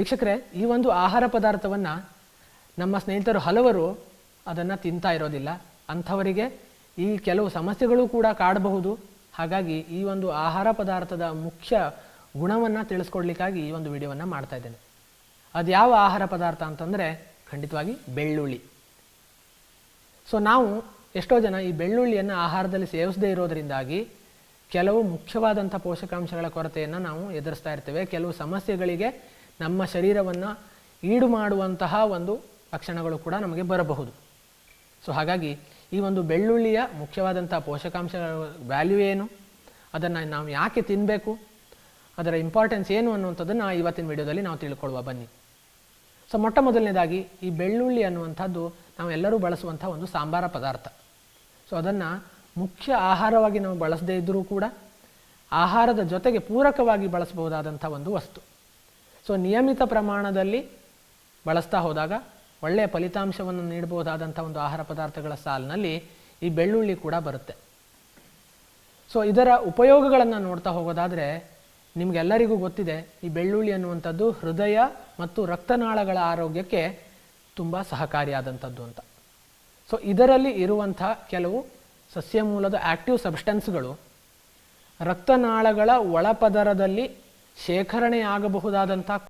ವೀಕ್ಷಕರೇ, ಈ ಒಂದು ಆಹಾರ ಪದಾರ್ಥವನ್ನು ನಮ್ಮ ಸ್ನೇಹಿತರು ಹಲವರು ಅದನ್ನು ತಿಂತಾ ಇರೋದಿಲ್ಲ. ಅಂಥವರಿಗೆ ಈ ಕೆಲವು ಸಮಸ್ಯೆಗಳು ಕೂಡ ಕಾಡಬಹುದು. ಹಾಗಾಗಿ ಈ ಒಂದು ಆಹಾರ ಪದಾರ್ಥದ ಮುಖ್ಯ ಗುಣವನ್ನು ತಿಳಿಸ್ಕೊಡ್ಲಿಕ್ಕಾಗಿ ಈ ಒಂದು ವಿಡಿಯೋವನ್ನು ಮಾಡ್ತಾ ಇದ್ದೇನೆ. ಅದು ಯಾವ ಆಹಾರ ಪದಾರ್ಥ ಅಂತಂದರೆ ಖಂಡಿತವಾಗಿ ಬೆಳ್ಳುಳ್ಳಿ. ಸೊ ನಾವು ಎಷ್ಟೋ ಜನ ಈ ಬೆಳ್ಳುಳ್ಳಿಯನ್ನು ಆಹಾರದಲ್ಲಿ ಸೇವಿಸದೇ ಇರೋದರಿಂದಾಗಿ ಕೆಲವು ಮುಖ್ಯವಾದಂಥ ಪೋಷಕಾಂಶಗಳ ಕೊರತೆಯನ್ನು ನಾವು ಎದುರಿಸ್ತಾ ಇರ್ತೇವೆ. ಕೆಲವು ಸಮಸ್ಯೆಗಳಿಗೆ ನಮ್ಮ ಶರೀರವನ್ನು ಈಡು ಮಾಡುವಂತಹ ಒಂದು ಲಕ್ಷಣಗಳು ಕೂಡ ನಮಗೆ ಬರಬಹುದು. ಸೊ ಹಾಗಾಗಿ ಈ ಒಂದು ಬೆಳ್ಳುಳ್ಳಿಯ ಮುಖ್ಯವಾದಂಥ ಪೋಷಕಾಂಶ ವ್ಯಾಲ್ಯೂ ಏನು? ಅದನ್ನು ನಾವು ಯಾಕೆ ತಿನ್ನಬೇಕು ಅದರ ಇಂಪಾರ್ಟೆನ್ಸ್ ಏನು ಅನ್ನುವಂಥದ್ದನ್ನು ಇವತ್ತಿನ ವಿಡಿಯೋದಲ್ಲಿ ನಾವು ತಿಳ್ಕೊಳ್ಳುವ. ಬನ್ನಿ. ಸೊ ಮೊಟ್ಟ ಮೊದಲನೇದಾಗಿ ಈ ಬೆಳ್ಳುಳ್ಳಿ ಅನ್ನುವಂಥದ್ದು ನಾವು ಎಲ್ಲರೂ ಬಳಸುವಂಥ ಒಂದು ಸಾಂಬಾರ ಪದಾರ್ಥ. ಸೊ ಅದನ್ನು ಮುಖ್ಯ ಆಹಾರವಾಗಿ ನಾವು ಬಳಸದೇ ಇದ್ದರೂ ಕೂಡ ಆಹಾರದ ಜೊತೆಗೆ ಪೂರಕವಾಗಿ ಬಳಸಬಹುದಾದಂಥ ಒಂದು ವಸ್ತು. ಸೊ ನಿಯಮಿತ ಪ್ರಮಾಣದಲ್ಲಿ ಬಳಸ್ತಾ ಹೋದಾಗ ಒಳ್ಳೆಯ ಫಲಿತಾಂಶವನ್ನು ನೀಡಬಹುದಾದಂಥ ಒಂದು ಆಹಾರ ಪದಾರ್ಥಗಳ ಸಾಲಿನಲ್ಲಿ ಈ ಬೆಳ್ಳುಳ್ಳಿ ಕೂಡ ಬರುತ್ತೆ. ಸೊ ಇದರ ಉಪಯೋಗಗಳನ್ನು ನೋಡ್ತಾ ಹೋಗೋದಾದರೆ ನಿಮಗೆಲ್ಲರಿಗೂ ಗೊತ್ತಿದೆ, ಈ ಬೆಳ್ಳುಳ್ಳಿ ಅನ್ನುವಂಥದ್ದು ಹೃದಯ ಮತ್ತು ರಕ್ತನಾಳಗಳ ಆರೋಗ್ಯಕ್ಕೆ ತುಂಬ ಸಹಕಾರಿಯಾದಂಥದ್ದು ಅಂತ. ಸೊ ಇದರಲ್ಲಿ ಇರುವಂಥ ಕೆಲವು ಸಸ್ಯ ಮೂಲದ ಆಕ್ಟಿವ್ ಸಬ್ಸ್ಟೆನ್ಸ್ಗಳು ರಕ್ತನಾಳಗಳ ಒಳಪದರದಲ್ಲಿ ಶೇಖರಣೆಯಾಗಬಹುದಾದಂಥ